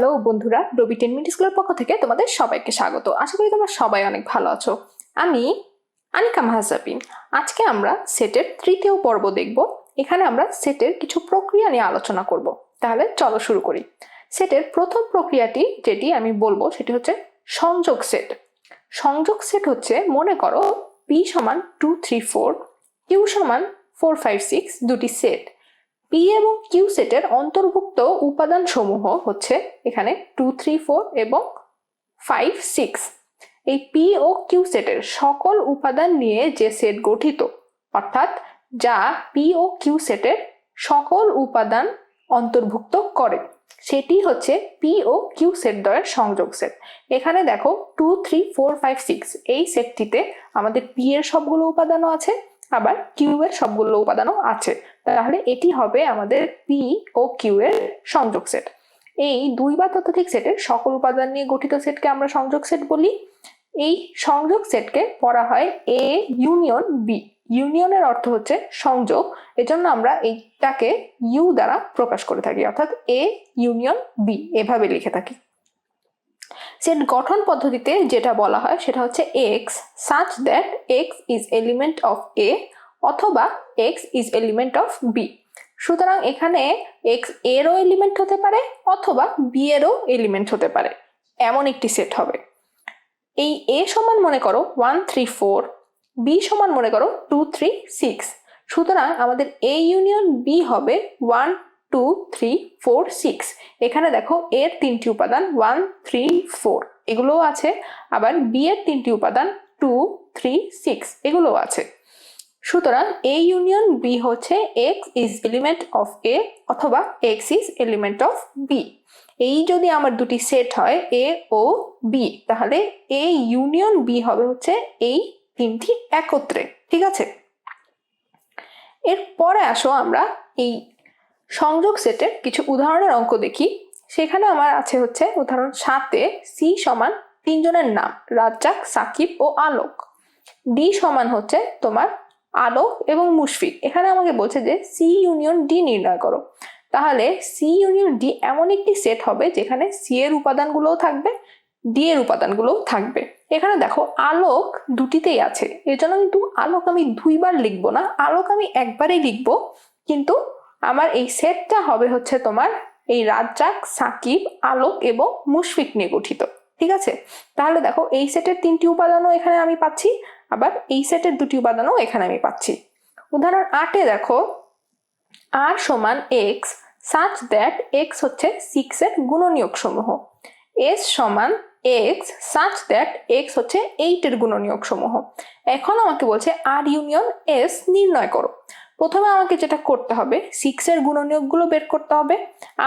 Hello বন্ধুরা রবি ten minute স্কুলের পক্ষ থেকে তোমাদের সবাইকে স্বাগত। আশা করি তোমরা সবাই অনেক ভালো আছো। আমি আনিকা মাহাজাবিন আজকে আমরা সেটের তৃতীয় পর্ব দেখব। এখানে আমরা সেটের কিছু প্রক্রিয়া নিয়ে আলোচনা করব। তাহলে চলো শুরু করি। সেটের প্রথম প্রক্রিয়াটি যেটি আমি বলব সেটি হচ্ছে সংযোগ সেট। সংযোগ সেট হচ্ছে মনে করো পি সমান টু থ্রি ফোর, কিউ সমান ফোর ফাইভ সিক্স দুটি সেট। পি এবং কিউ সেটের অন্তর্ভুক্ত উপাদান সমূহ হচ্ছে এখানে টু থ্রি ফোর এবং ফাইভ সিক্স এই পি ও কিউ সেটের সকল উপাদান নিয়ে যে সেট গঠিত, অর্থাৎ যা পি ও কিউ সেটের সকল উপাদান অন্তর্ভুক্ত করে, সেটি হচ্ছে পি ও কিউ সেট দ্বয়ের সংযোগ সেট এখানে দেখো two three four five six এই সেটটিতে আমাদের পি এর সবগুলো উপাদানও আছে আবার কিউ এর সবগুলো উপাদানও আছে। তাহলে এটি হবে আমাদের পি ও কিউ এর সংযোগ সেট এই দুই বা ততোধিক সেটের সকল উপাদান নিয়ে গঠিত সেটকে আমরা সংযোগ সেট বলি। এই সংযোগ সেটকে পড়া হয় এ ইউনিয়ন বি ইউনিয়নের অর্থ হচ্ছে সংযোগ। এজন্য আমরা এইটাকে ইউ দ্বারা প্রকাশ করে থাকি, অর্থাৎ এ ইউনিয়ন বি এভাবে লিখে থাকি। সেট গঠন পদ্ধতিতে যেটা বলা হয় সেটা হচ্ছে x such that x is element of A অথবা x is element of B সুতরাং এখানে এক্স এরও এলিমেন্ট হতে পারে অথবা বি এরও এলিমেন্ট হতে পারে। এমন একটি সেট হবে। এই এ সমান মনে করো ওয়ান থ্রি ফোর বি সমান মনে করো টু থ্রি সিক্স সুতরাং আমাদের এ ইউনিয়ন বি হবে one two three four six এখানে দেখো এর তিনটি উপাদান ওয়ান থ্রি ফোর এগুলোও আছে, আবার বি এর তিনটি উপাদান টু থ্রি সিক্স এগুলোও আছে। সুতরাং এ ইউনিয়ন বি হচ্ছে x is element of A অথবা x is element of B এই যদি আমার দুটি সেট হয় এ ও বি তাহলে এ ইউনিয়ন বি হবে হচ্ছে এই তিনটি একত্রে। ঠিক আছে? এরপরে আসো আমরা এই সংযোগ সেটের কিছু উদাহরণের অঙ্ক দেখি। সেখানে আমার আছে হচ্ছে উদাহরণ সাতে সি সমান তিনজনের নাম, রাজ্জাক, সাকিব ও আলোক। ডি সমান হচ্ছে তোমার আলোক এবং মুশফিক। এখানে আমাকে বলছে যে সি ইউনিয়ন ডি নির্ণয় করো। তাহলে সি ইউনিয়ন ডি এমন একটি সেট হবে যেখানে সি এর উপাদানগুলোও থাকবে, ডি এর উপাদানগুলোও থাকবে। এখানে দেখো আলোক দুটিতেই আছে। এজন্য কিন্তু আলোক আমি দুইবার লিখব না, আলোক আমি একবারেই লিখব, কিন্তু আমার এই সেটটা হবে হচ্ছে তোমার এই রাজ্জাক, সাকিব, আলোক এবং মুশফিক নিয়ে গঠিত, ঠিক আছে? তাহলে দেখো, এই সেটের তিনটি উপাদানও এখানে আমি পাচ্ছি, আবার এই সেটের দুটি উপাদানও এখানে আমি পাচ্ছি। উদাহরণ আটে দেখো, আর সমান এক্স সাচ দ্যাট এক্স হচ্ছে সিক্স এর গুণনীয়ক সমূহ। এস সমান এক্স সাচ দ্যাট এক্স হচ্ছে এইটের গুণনীয়ক সমূহ। এখন আমাকে বলছে, আর ইউনিয়ন এস নির্ণয় করো। প্রথমে আমাকে যেটা করতে হবে সিক্স এর গুণনীয়কগুলো বের করতে হবে।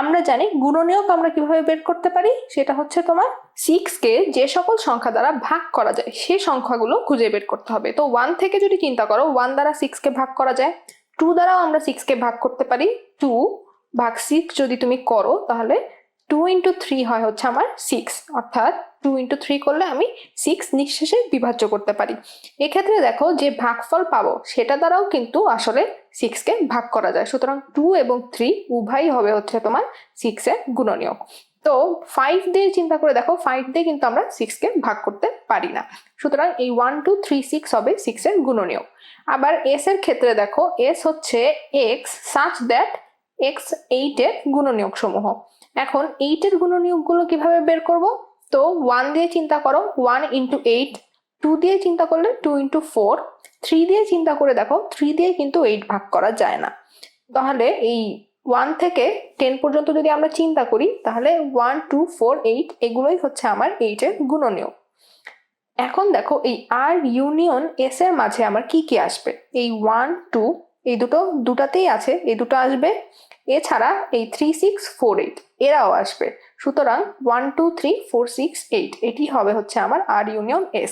আমরা জানি গুণনীয়ক আমরা কীভাবে বের করতে পারি? সেটা হচ্ছে তোমার সিক্স কে যে সকল সংখ্যা দ্বারা ভাগ করা যায় সেই সংখ্যাগুলো খুঁজে বের করতে হবে। তো ওয়ান থেকে যদি চিন্তা করো ওয়ান দ্বারা সিক্স কে ভাগ করা যায়। টু দ্বারাও আমরা সিক্স কে ভাগ করতে পারি। টু ভাগ সিক্স যদি তুমি করো, তাহলে টু ইন্টু থ্রি হয় হচ্ছে আমার সিক্স অর্থাৎ টু ইন্টু থ্রি করলে আমি সিক্স নিঃশেষে বিভাজ্য করতে পারি। এক্ষেত্রে দেখো যে ভাগফল পাবো, সেটা দ্বারাও কিন্তু আসলে সিক্সকে ভাগ করা যায়। সুতরাং টু এবং থ্রি উভয়ই হবে হচ্ছে তোমার সিক্সের গুণনীয়ক। তো ফাইভ দিয়ে চিন্তা করে দেখো ফাইভ দিয়ে কিন্তু আমরা সিক্সকে ভাগ করতে পারি না। সুতরাং এই ওয়ান টু থ্রি সিক্স হবে সিক্সের গুণনীয়ক। আবার এস এর ক্ষেত্রে দেখো এস হচ্ছে এক্স সাচ দ্যাট এক্স এইটের গুণনীয়ক সমূহ। এখন এইটের গুণনীয়কগুলো কীভাবে বের করব? তো ওয়ান দিয়ে চিন্তা করো ওয়ান ইন্টু এইট টু দিয়ে চিন্তা করলে টু ইন্টু ফোর থ্রি দিয়ে চিন্তা করে দেখো থ্রি দিয়ে কিন্তু এইট ভাগ করা যায় না। তাহলে এই ওয়ান থেকে টেন পর্যন্ত যদি আমরা চিন্তা করি, তাহলে ওয়ান টু ফোর এইট এগুলোই হচ্ছে আমার এইটের গুণনীয়। এখন দেখো, এই আর ইউনিয়ন এস এর মাঝে আমার কি কি আসবে? এই ওয়ান টু এই দুটো, দুটাতেই আছে, এই দুটো আসবে। এছাড়া এই থ্রি সিক্স ফোর এইট এরাও আসবে। সুতরাং one two three four six eight এটি হবে হচ্ছে আমার আর ইউনিয়ন এস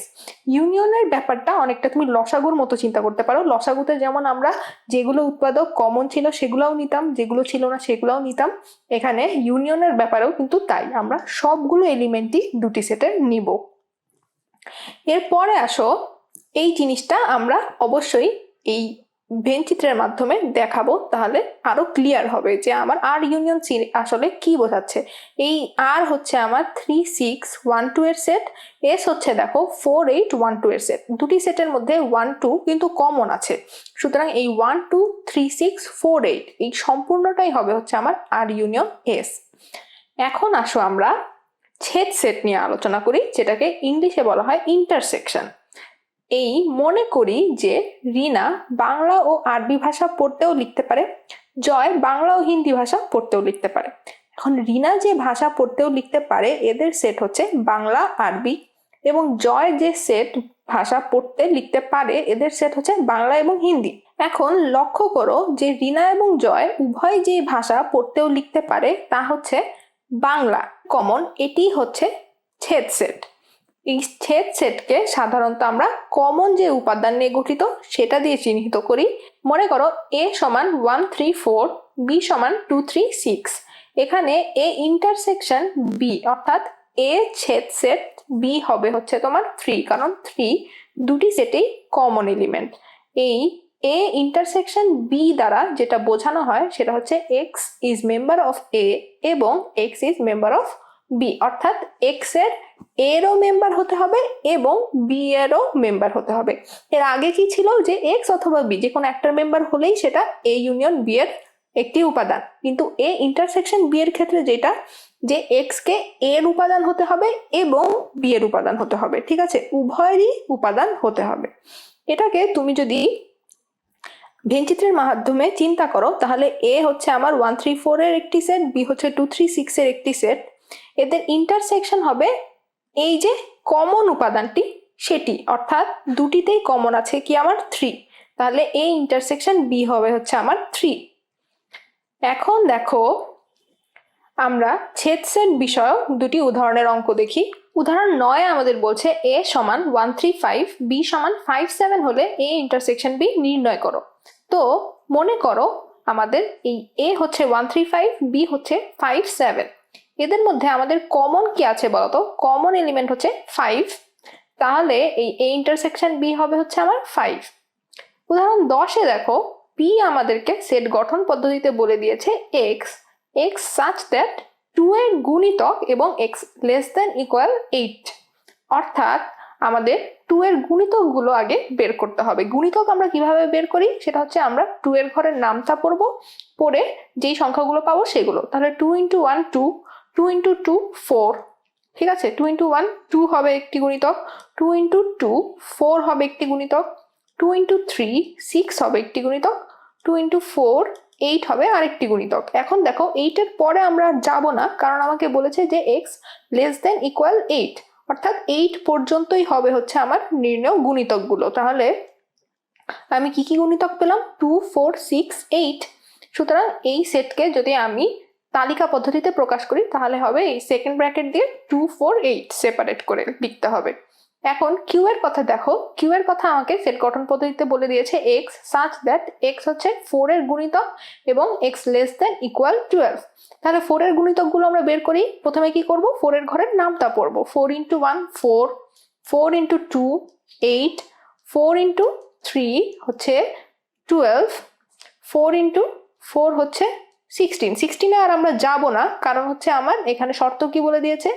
ইউনিয়নের ব্যাপারটা অনেকটা তুমি লসাগুর মতো চিন্তা করতে পারো। লসাগুতে যেমন আমরা যেগুলো উৎপাদক কমন ছিল সেগুলোও নিতাম, যেগুলো ছিল না সেগুলোও নিতাম। এখানে ইউনিয়নের ব্যাপারেও কিন্তু তাই। আমরা সবগুলো এলিমেন্টই দুটি সেটের নিব। এরপরে আসো, এই জিনিসটা আমরা অবশ্যই এই ভেনচিত্রের মাধ্যমে দেখাবো, তাহলে আরও ক্লিয়ার হবে যে আমার আর ইউনিয়ন সি আসলে কি বোঝাচ্ছে। এই আর হচ্ছে আমার থ্রি সিক্স ওয়ান টু এর সেট এস হচ্ছে দেখো ফোর এইট ওয়ান টু এর সেট দুটি সেটের মধ্যে ওয়ান টু কিন্তু কমন আছে। সুতরাং এই one two three six four eight এই সম্পূর্ণটাই হবে হচ্ছে আমার আর ইউনিয়ন এস এখন আসো আমরা ছেদ সেট নিয়ে আলোচনা করি, যেটাকে ইংলিশে বলা হয় ইন্টারসেকশন এই মনে করি যে রিনা বাংলা ও আরবি ভাষা পড়তেও লিখতে পারে, জয় বাংলা ও হিন্দি ভাষা পড়তেও লিখতে পারে। এখন রিনা যে ভাষা পড়তেও লিখতে পারে, এদের সেট হচ্ছে বাংলা, আরবি এবং জয় যে সেট ভাষা পড়তে লিখতে পারে, এদের সেট হচ্ছে বাংলা এবং হিন্দি। এখন লক্ষ্য করো যে রিনা এবং জয় উভয় যে ভাষা পড়তেও লিখতে পারে, তা হচ্ছে বাংলা। কমন এটি হচ্ছে ছেদ সেট এই ছেদ সেটকে সাধারণত আমরা কমন যে উপাদান নিয়ে গঠিত, সেটা দিয়ে চিহ্নিত করি। মনে করো এ সমান ওয়ান থ্রি ফোর বি সমান টু থ্রি সিক্স এখানে এ ইন্টারসেকশন বি অর্থাৎ এ ছেদ সেট বি হবে হচ্ছে তোমার থ্রি কারণ থ্রি দুটি সেটেই কমন এলিমেন্ট এই এ ইন্টারসেকশন বি দ্বারা যেটা বোঝানো হয়, সেটা হচ্ছে x is member of A এবং x is member of B অর্থাৎ এক্সের এরও মেম্বার হতে হবে এবং বি এরও মেম্বার হতে হবে। এর আগে কি ছিল যে এক্স অথবা বি যে কোনো একটার মেম্বার হলেই সেটা এ ইউনিয়ন বি এর একটি উপাদান। কিন্তু এ ইন্টারসেকশন বি এর ক্ষেত্রে যেটা, যে এক্স কে এর উপাদান হতে হবে এবং বি এর উপাদান হতে হবে, ঠিক আছে? উভয়েরই উপাদান হতে হবে। এটাকে তুমি যদি ভেনচিত্রের মাধ্যমে চিন্তা করো, তাহলে এ হচ্ছে আমার ওয়ান থ্রি ফোর এর একটি সেট বি হচ্ছে টু থ্রি সিক্স এর একটি সেট এদের ইন্টারসেকশন হবে এই যে কমন উপাদানটি, সেটি, অর্থাৎ দুটিতেই কমন আছে কি আমার থ্রি তাহলে এই ইন্টারসেকশন বি হবে হচ্ছে আমার থ্রি এখন দেখো, আমরা ছেদ সেট বিষয়ক দুটি উদাহরণের অঙ্ক দেখি। উদাহরণ নয় আমাদের বলছে এ সমান ওয়ান থ্রি ফাইভ বি সমান ফাইভ সেভেন হলে এ ইন্টারসেকশন বি নির্ণয় করো। তো মনে করো আমাদের এই এ হচ্ছে ওয়ান থ্রি ফাইভ বি হচ্ছে ফাইভ সেভেন এদের মধ্যে আমাদের কমন কি আছে বলতো? কমন এলিমেন্ট হচ্ছে ফাইভ তাহলে এই এ ইন্টারসেকশন বি হবে হচ্ছে আমার ফাইভ উদাহরণ দশে দেখো পি আমাদেরকে সেট গঠন পদ্ধতিতে বলে দিয়েছে x x such that two এর গুণিতক এবং x less than equal eight অর্থাৎ আমাদের টু এর গুণিতকগুলো আগে বের করতে হবে। গুণিতক আমরা কীভাবে বের করি? সেটা হচ্ছে আমরা টু এর ঘরের নামটা পড়ব, পড়ে যেই সংখ্যাগুলো পাবো সেগুলো। তাহলে two into one two two into two four ঠিক আছে? টু ইন্টু ওয়ান টু হবে একটি গুণিতক। টু ইন্টু টু ফোর হবে একটি গুণিতক। টু ইন্টু থ্রি সিক্স হবে একটি গুণিতক। টু ইন্টু ফোর এইট হবে আরেকটি গুণিতক। এখন দেখো এইটের পরে আমরা যাব না, কারণ আমাকে বলেছে যে x less than equal eight অর্থাৎ এইট পর্যন্তই হবে হচ্ছে আমার নির্ণয় গুণিতকগুলো। তাহলে আমি কি কি গুণিতক পেলাম? টু ফোর সিক্স এইট সুতরাং এই সেটকে যদি আমি তালিকা পদ্ধতিতে প্রকাশ করি, তাহলে হবে এই সেকেন্ড ব্র্যাকেট দিয়ে টু ফোর এইট সেপারেট করে লিখতে হবে। এখন কিউ এর কথা দেখো কিউ এর কথা আমাকে সেট গঠন পদ্ধতিতে বলে দিয়েছে এক্স সাচ দ্যাট এক্স হচ্ছে ফোর এর গুণিতক এবং x less than equal twelve তাহলে ফোর এর গুণিতকগুলো আমরা বের করি, প্রথমে কি করব? ফোর এর ঘরের নামটা পড়ব। Four into one four four into two eight four into three হচ্ছে টুয়েলভ ফোর ইন্টু ফোর হচ্ছে সিক্সটিন সিক্সটিনে আর আমরা যাব না, কারণ হচ্ছে আমার এখানে শর্ত কি বলে দিয়েছে?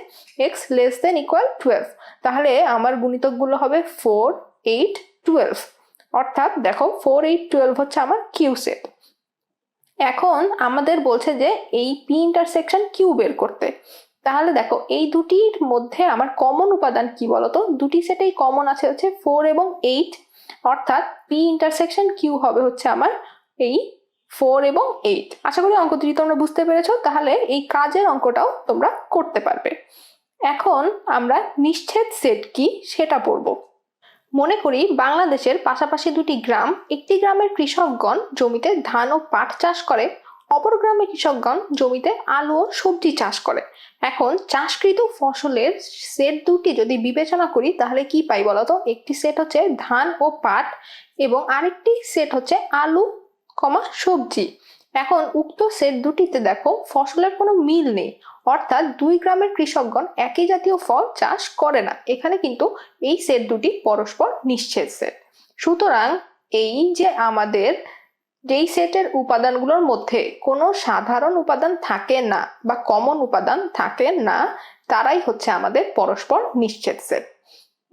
X less than equal twelve তাহলে আমার গুণিতকগুলো হবে ফোর এইট টুয়েলভ অর্থাৎ দেখো ফোর এইট টুয়েলভ হচ্ছে আমার কিউ সেট এখন আমাদের বলছে যে এই পি ইন্টারসেকশন কিউ বের করতে। তাহলে দেখো এই দুটির মধ্যে আমার কমন উপাদান কি বলতো? দুটি সেটেই কমন আছে হচ্ছে ফোর এবং এইট অর্থাৎ পি ইন্টারসেকশন কিউ হবে হচ্ছে আমার এই ফোর এবং এইট। আশা করি অঙ্ক দুটি তোমরা বুঝতে পেরেছ, তাহলে এই কাজের অঙ্কটাও তোমরা করতে পারবে। এখন আমরা নিশ্চেদ সেট কি সেটা পড়ব। মনে করি বাংলাদেশের পাশাপাশি দুটি গ্রাম, একটি গ্রামের কৃষকগণ জমিতে ধান ও পাট চাষ করে, অপর গ্রামের কৃষকগণ জমিতে আলু ও সবজি চাষ করে। এখন চাষকৃত ফসলের সেট দুটি যদি বিবেচনা করি, তাহলে কি পাই বলতো? একটি সেট হচ্ছে ধান ও পাট এবং আরেকটি সেট হচ্ছে আলু কমা সবজি। এখন উক্ত সেট দুটিতে দেখো ফসলের কোনো মিল নেই। অর্থাৎ দুই গ্রামের কৃষকগণ একই জাতীয় ফল চাষ করে না। এখানে কিন্তু এই সেট দুটি পরস্পর নিশ্চেদ সেট। সুতরাং এই যে আমাদের যেই সেটের উপাদানগুলোর মধ্যে কোনো সাধারণ উপাদান থাকে না বা কমন উপাদান থাকে না, তারাই হচ্ছে আমাদের পরস্পর নিশ্চেদ সেট।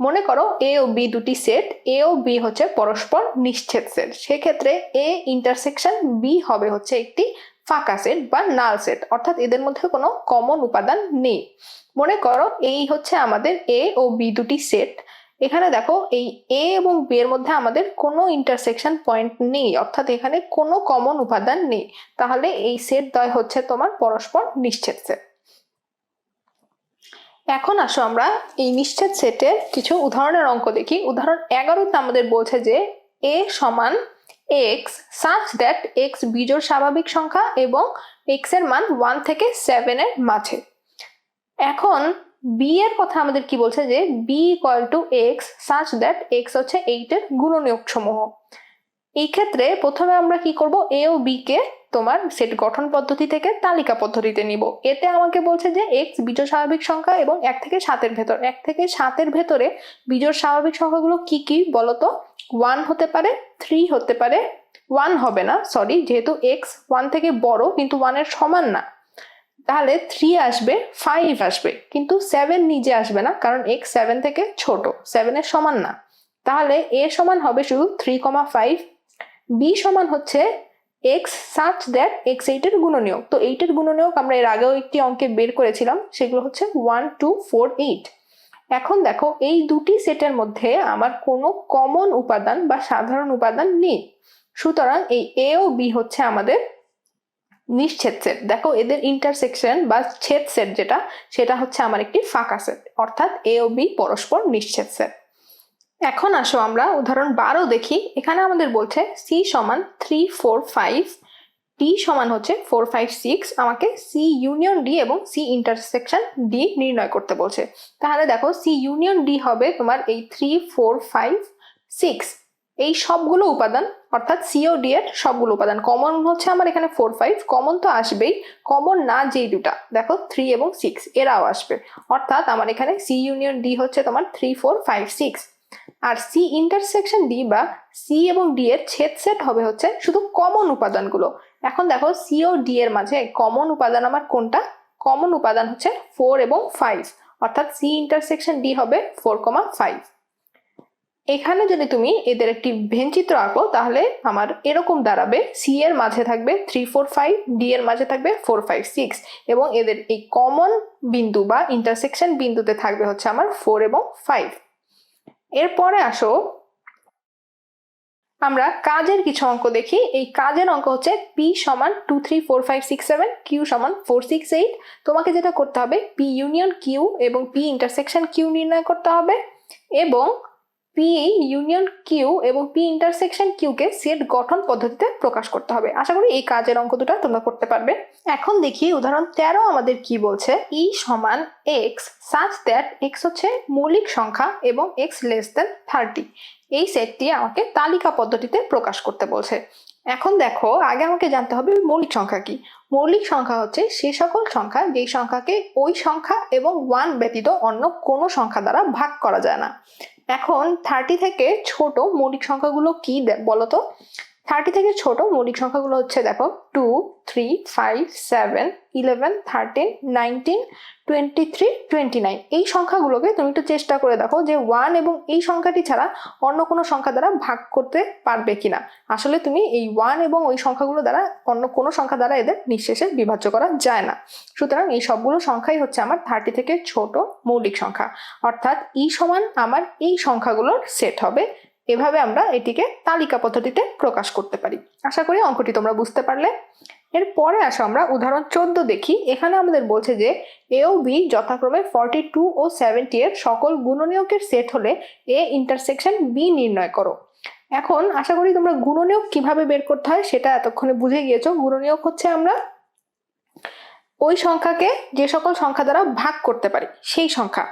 মনে করো এ ও বি দুটি সেট এ ও বি হচ্ছে পরস্পর নিশ্চেদ সেট সেক্ষেত্রে এ ইন্টারসেকশন বি হবে হচ্ছে একটি ফাঁকা সেট বা নাল সেট অর্থাৎ এদের মধ্যে কোনো কমন উপাদান নেই। মনে করো এই হচ্ছে আমাদের এ ও বি দুটি সেট এখানে দেখো এই এ এবং বি এর মধ্যে আমাদের কোনো ইন্টারসেকশন পয়েন্ট নেই। অর্থাৎ এখানে কোনো কমন উপাদান নেই। তাহলে এই সেট দ্বয় হচ্ছে তোমার পরস্পর নিশ্চেদ সেট এখন আসো আমরা এই নিশ্চেদ সেটের কিছু উদাহরণের অঙ্ক দেখি। উদাহরণ এগারোতে আমাদের বলছে যে এ সমান এক্স সাচ দ্যাট এক্স বিজোড় স্বাভাবিক সংখ্যা এবং এক্সের মান ওয়ান থেকে সেভেনের মাঝে। এখন বি এর কথা আমাদের কি বলছে যে B equal to x such that x হচ্ছে এইটের গুণনীয়ক সমূহ এই ক্ষেত্রে প্রথমে আমরা কি করব? এ ও বি কে তোমার সেট গঠন পদ্ধতি থেকে তালিকা পদ্ধতিতে নিব। এতে আমাকে বলছে যে এক্স বিজোড় স্বাভাবিক সংখ্যা এবং এক থেকে সাতের ভেতর। এক থেকে সাতের ভেতরে বিজোড় স্বাভাবিক সংখ্যাগুলো কি কি বলতো? ওয়ান হতে পারে থ্রি হতে পারে ওয়ান হবে না সরি যেহেতু এক্স ওয়ান থেকে বড়, কিন্তু ওয়ানের সমান না। তাহলে থ্রি আসবে ফাইভ আসবে, কিন্তু সেভেন নিজে আসবে না, কারণ এক্স সেভেন থেকে ছোট সেভেনের সমান না। তাহলে এ সমান হবে শুধু থ্রি কমা ফাইভ বি সমান হচ্ছে এক্স সাচ দ্যাট এক্স এইটের গুণনীয়ক। তো এইটের গুণনীয়ক আমরা এর আগেও একটি অঙ্কে বের করেছিলাম, সেগুলো হচ্ছে ওয়ান টু ফোর এইট এখন দেখো, এই দুটি সেটের মধ্যে আমার কোনো কমন উপাদান বা সাধারণ উপাদান নেই। সুতরাং এই এ ও বি হচ্ছে আমাদের নিশ্ছেদ সেট দেখো, এদের ইন্টারসেকশন বা ছেদ সেট যেটা, সেটা হচ্ছে আমার একটি ফাঁকা সেট অর্থাৎ এ ও বি পরস্পর নিশ্ছেদ সেট এখন আসো আমরা উদাহরণ বারো দেখি। এখানে আমাদের বলছে সি সমান থ্রি ফোর ফাইভ ডি সমান হচ্ছে ফোর ফাইভ সিক্স আমাকে সি ইউনিয়ন ডি এবং সি ইন্টারসেকশন ডি নির্ণয় করতে বলছে। তাহলে দেখো সি ইউনিয়ন ডি হবে তোমার এই থ্রি ফোর ফাইভ সিক্স এই সবগুলো উপাদান, অর্থাৎ সিও ডি এর সবগুলো উপাদান। কমন হচ্ছে আমার এখানে ফোর ফাইভ কমন তো আসবেই। কমন না যেই দুটা। দেখো থ্রি এবং সিক্স এরাও আসবে। অর্থাৎ আমার এখানে সি ইউনিয়ন ডি হচ্ছে তোমার থ্রি ফোর ফাইভ সিক্স আর সি ইন্টারসেকশন ডি বা সি এবং ডি এর ছেদ সেট হবে হচ্ছে শুধু কমন উপাদানগুলো। এখন দেখো সি ও ডি এর মাঝে কমন উপাদান আমার কোনটা? কমন উপাদান হচ্ছে ফোর এবং ফাইভ অর্থাৎ সি ইন্টারসেকশন ডি হবে ফোর কমা ফাইভ এখানে যদি তুমি এদের একটি ভেনচিত্র আঁকো, তাহলে আমার এরকম দাঁড়াবে। সি এর মাঝে থাকবে থ্রি ফোর ফাইভ ডি এর মাঝে থাকবে ফোর ফাইভ সিক্স এবং এদের এই কমন বিন্দু বা ইন্টারসেকশন বিন্দুতে থাকবে হচ্ছে আমার ফোর এবং ফাইভ এরপরে আসো। আমরা কাজের কিছু অঙ্ক দেখি। এই কাজের অঙ্ক হচ্ছে পি সমান two three four five six seven Q সমান ফোর সিক্স এইট তোমাকে যেটা করতে হবে পি ইউনিয়ন কিউ এবং পি ইন্টারসেকশন কিউ নির্ণয় করতে হবে। এবং পি ইউনিয়ন কিউ এবং পি ইন্টারসেকশন কিউকে সেট গঠন পদ্ধতিতে প্রকাশ করতে হবে। আশা করি এই কাজের অঙ্ক দুটো তোমরা করতে পারবে। এখন দেখি উদাহরণ তেরো আমাদের কি বলছে? ই সমান এক্স সাচ দ্যাট এক্স হচ্ছে মৌলিক সংখ্যা এবং এক্স লেস দেন থার্টি এই সেটটি আমাকে তালিকা পদ্ধতিতে প্রকাশ করতে বলছে। এখন দেখো, আগে আমাকে জানতে হবে মৌলিক সংখ্যা কি। মৌলিক সংখ্যা হচ্ছে সে সকল সংখ্যা, যেই সংখ্যাকে ওই সংখ্যা এবং ওয়ান ব্যতীত অন্য কোনো সংখ্যা দ্বারা ভাগ করা যায় না। এখন থার্টি থেকে ছোট মৌলিক সংখ্যাগুলো কি বলতো? থার্টি থেকে ছোট মৌলিক সংখ্যাগুলো হচ্ছে দেখো two three five seven eleven thirteen nineteen twenty three twenty nine এই সংখ্যাগুলোকে তুমি একটু চেষ্টা করে দেখো যে ওয়ান এবং এই সংখ্যাটি ছাড়া অন্য কোনো সংখ্যা দ্বারা ভাগ করতে পারবে কিনা। আসলে তুমি এই ওয়ান এবং ওই সংখ্যাগুলো দ্বারা অন্য কোনো সংখ্যা দ্বারা এদের নিঃশেষে বিভাজ্য করা যায় না। সুতরাং এই সবগুলো সংখ্যাই হচ্ছে আমার থার্টি থেকে ছোট মৌলিক সংখ্যা। অর্থাৎ ই সমান আমার এই সংখ্যাগুলোর সেট হবে। এভাবে আমরা এটিকে তালিকা পদ্ধতিতে প্রকাশ করতে পারি। আশা করি অঙ্কটি তোমরা বুঝতে পারলে। এরপরে আসো আমরা উদাহরণ চোদ্দ দেখি। এখানে আমাদের বলছে যে এ ও বি যথাক্রমে ফর্টি টু ও সেভেন্টি এর সকল গুণনীয়কের সেট হলে এ ইন্টারসেকশন বি নির্ণয় করো। এখন আশা করি তোমরা গুণনীয়ক কীভাবে বের করতে হয় সেটা এতক্ষণে বুঝে গিয়েছো। গুণনীয়ক হচ্ছে আমরা ওই সংখ্যাকে যে সকল সংখ্যা দ্বারা ভাগ করতে পারি, সেই সংখ্যা।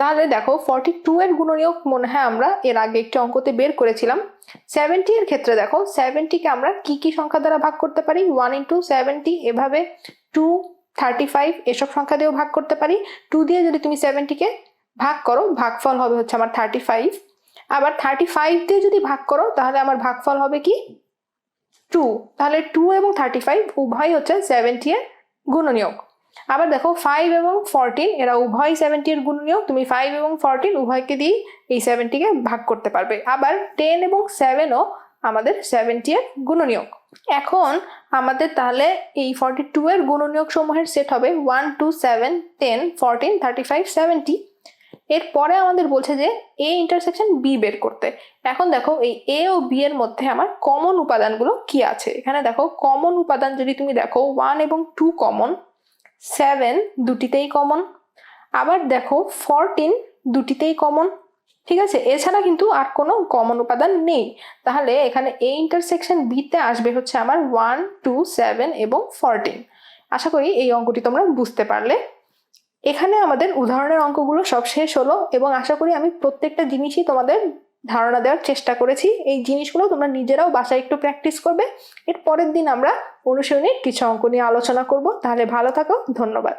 তাহলে দেখো ফর্টি টু এর গুণনীয়ক মনে হয় আমরা এর আগে একটি অঙ্কতে বের করেছিলাম। সেভেন্টি এর ক্ষেত্রে দেখো সেভেন্টিকে আমরা কি কি সংখ্যা দ্বারা ভাগ করতে পারি? ওয়ান ইন্টু সেভেন্টি এভাবে টু থার্টি ফাইভ এসব সংখ্যা দিয়েও ভাগ করতে পারি। টু দিয়ে যদি তুমি সেভেন্টিকে ভাগ করো, ভাগফল হবে হচ্ছে আমার থার্টি ফাইভ আবার থার্টি ফাইভ দিয়ে যদি ভাগ করো, তাহলে আমার ভাগফল হবে কি? টু তাহলে টু এবং থার্টি ফাইভ উভয় হচ্ছে সেভেন্টি এর গুণনীয়ক। আবার দেখো ফাইভ এবং ফোরটিন এরা উভয় সেভেন্টি এর গুণনীয়ক। তুমি ফাইভ এবং ফোরটিন উভয়কে দিয়ে এই সেভেন্টিকে ভাগ করতে পারবে। আবার টেন এবং সেভেনও আমাদের সেভেন্টি এর গুণনীয়ক। এখন আমাদের তাহলে এই ফর্টি টু এর গুণনীয়ক সমূহের সেট হবে one two seven ten fourteen thirty five seventy এরপরে আমাদের বলছে যে এ ইন্টারসেকশন বি বের করতে। এখন দেখো এই এ ও বি এর মধ্যে আমার কমন উপাদানগুলো কি আছে? এখানে দেখো কমন উপাদান যদি তুমি দেখো ওয়ান এবং টু কমন সেভেন দুটিতেই কমন আবার দেখো ফরটিন দুটিতেই কমন ঠিক আছে? এছাড়া কিন্তু আর কোনো কমন উপাদান নেই। তাহলে এখানে এ ইন্টারসেকশন বিতে আসবে হচ্ছে আমার ওয়ান টু সেভেন এবং ফরটিন আশা করি এই অঙ্কটি তোমরা বুঝতে পারলে। এখানে আমাদের উদাহরণের অঙ্কগুলো সব শেষ হলো এবং আশা করি আমি প্রত্যেকটা জিনিসই তোমাদের ধারণা দেওয়ার চেষ্টা করেছি। এই জিনিসগুলো তোমরা নিজেরাও বাসায় একটু প্র্যাকটিস করবে। এর পরের দিন আমরা অনুশীলনের কিছু অঙ্ক নিয়ে আলোচনা করব। তাহলে ভালো থাকো, ধন্যবাদ।